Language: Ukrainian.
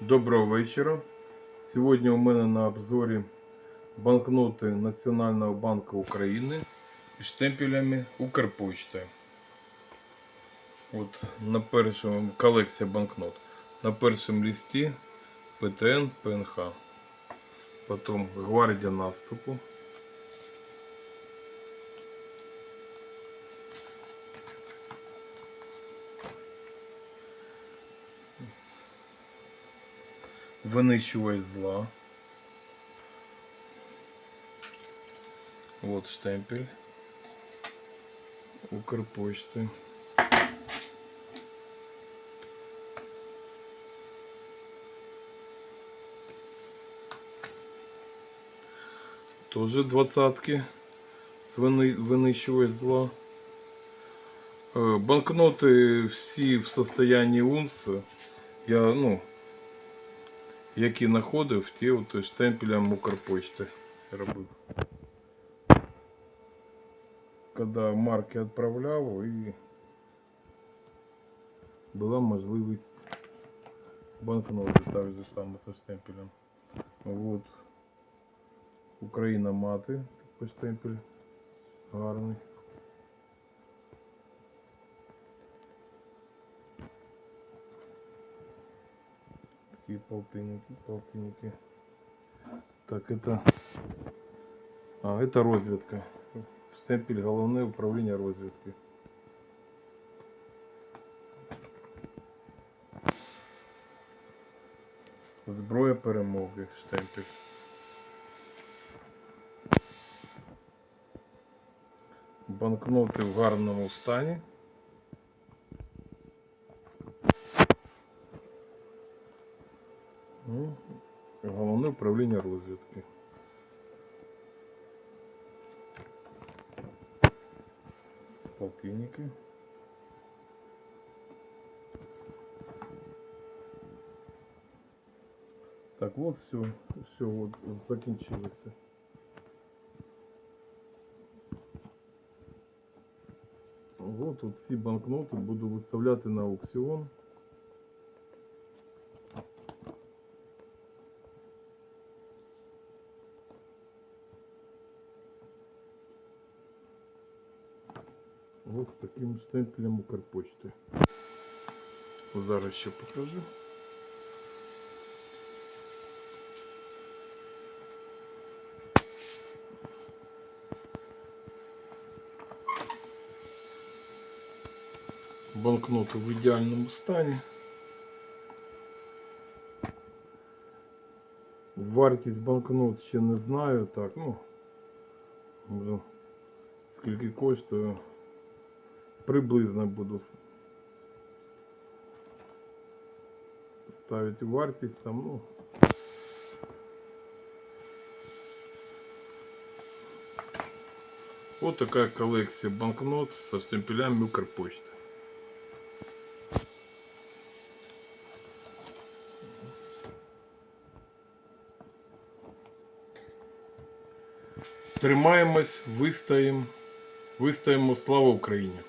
Доброго вечора. Сьогодні у мене на обзорі банкноти Національного банку України з штемпелями Укрпочта. От на першому колекція банкнот. На першому листі ПТН ПНХ. Потім Гвардія наступу. Винищувач зла. Вот штемпель. Укрпочты. Тоже двадцатки вини- винищувач зла. Е, Банкноти всі в состоянии унц. Я, ну, які знаходив, ті от штемпелем Укрпочти робив. Коли марки відправляв і була можливість банкноти ставити саме со штемпелем. Вот. Україна мати, такий штемпель гарний. Такие полтинники, полтинники. Так, это... А, это розвідка. Штемпель головне управління розвідки. Зброя перемоги, штемпель. Банкноти в гарному стані. Ну, Головне управління розвідки. Полтинники. Так, вот все, все, вот закінчилося. Вот тут ці банкноти буду виставляти на аукціон. Вот з таким штемпелем Укрпочти. Зараз ще покажу. Банкноти в ідеальному стані. Вартість банкнот ще не знаю. Так, ну, скільки коштує. Приблизно буду ставити вартість там, ну. Вот такая коллекция банкнот со штемпелями Укрпочты. Тримаємось, вистоїмо, вистоїмо. Слава Україні!